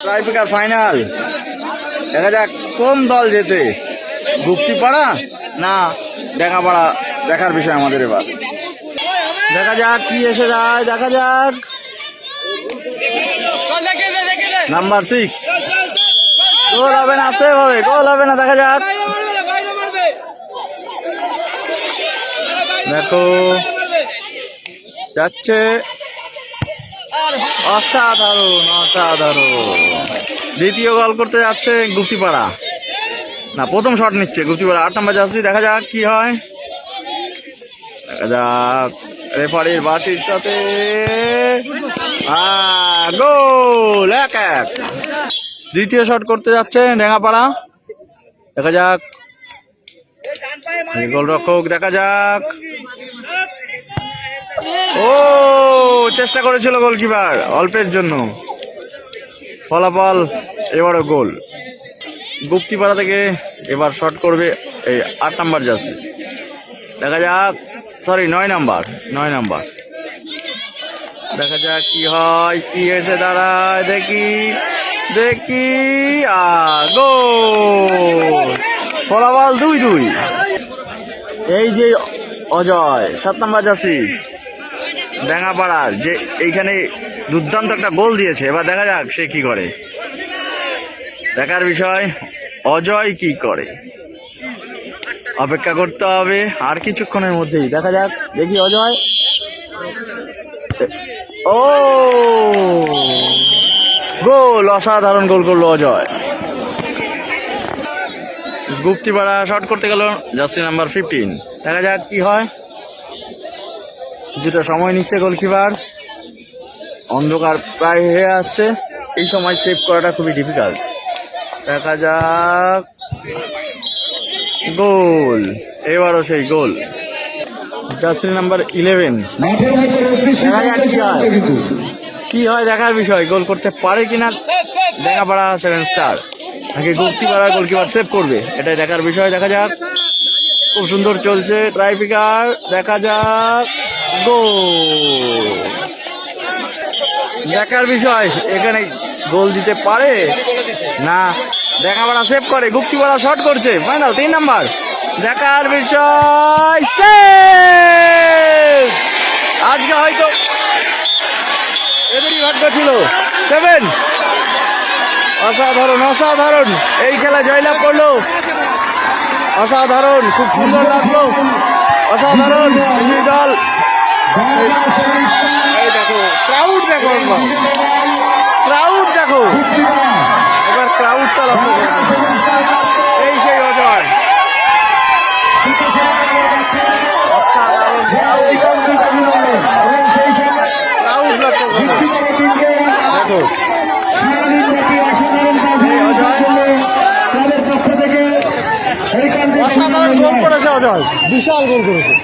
ট্রাইপিকার final দেখা যাক কোন দল যেতে গুপ্তিপাড়া না ডেঙ্গাপাড়া? দেখার বিষয় আমাদের এবার। দেখা যাক কি এসে যায় দেখা যাক। নাম্বার সিক্স গোল হবে না সেভ হবে। গোল হবে না দেখা যাক। দেখো। যাচ্ছে। অসাধারণ অসাধারণ। দ্বিতীয় গল করতে যাচ্ছে গুপ্তিপাড়া। না, প্রথম শট নিচ্ছে গুপ্তিপাড়া। আট নম্বর যাচ্ছি দেখা যাক কি হয়। দেখা যাক রেফারির বাসির সাথে। গোল এক এক। দ্বিতীয় শট করতে যাচ্ছে ডেঙ্গাপাড়া দেখা যাক। গোলরক্ষক দেখা যাক। ও চেষ্টা করেছিল গোলকিপার অল্পের জন্য। ফলাফল, এবারও গোল। গুপ্তিপাড়া থেকে এবার শট করবে এই আট নাম্বার জার্সি দেখা যাক সরি নয় নাম্বার নয় নাম্বার। দেখা যাক কি হয়, কি এসে দাঁড়ায়, দেখি দেখি গোল। ফলাফল দুই দুই। এই যে অজয়, সাত নাম্বার জার্সি ড্যাঙ্গাপাড়ার যে এইখানে দুর্দান্ত একটা গোল দিয়েছে। এবার দেখা যাক সে কি করে। দেখার বিষয় অজয় কি করে? অপেক্ষা করতে হবে আর কিছুক্ষণের মধ্যেই। দেখা যাক দেখি অজয়। ও! গোল অসাধারণ গোল করল অজয়। গুপ্তিপাড়া শট করতে গেল জার্সি নাম্বার ফিফটিন দেখা যাক কি হয়। কিছুটা সময় নিচ্ছে গোলকিপার। অন্ধকার প্রায় হয়ে আসছে। এই সময় সেভ করাটা খুবই ডিফিকাল্ট দেখা যাক। গোল। এবারও সেই গোল। জার্সি নাম্বার ইলেভেন দেখা কি হয়। কি হয় দেখার বিষয়। গোল করতে পারে কিনা দেখাপাড়া সেভেন স্টার নাকি গুপ্তিপাড়া গোলকিপার সেভ করবে। এটাই দেখার বিষয়। দেখা যাক। খুব সুন্দর চলছে ট্রাইফিকার, দেখা যাক, গোল। দেখার বিষয়, এখানে গোল দিতে পারে? না দেখাপাড়া সেভ করে গুপ্তিপাড়া শট করছে ফাইনাল তিন নাম্বার। দেখার বিষয়, save! আজকে হয়তো এদেরই ভাগ্য ছিল। সেভেন অসাধারণ অসাধারণ। এই খেলা জয়লাভ করল। অসাধারণ, খুব সুন্দর লাগল। অসাধারণ দুই দল। এই দেখো ক্রাউড দেখো একবার। ক্রাউড দেখো। এবার ক্রাউডটা লক্ষ্য করো এই সেই অজয় অসাধারণ ক্রাউড লক্ষ্য করো দেখো এই অজয় অসাধারণ গোল অজয় বিশাল গোল করেছে।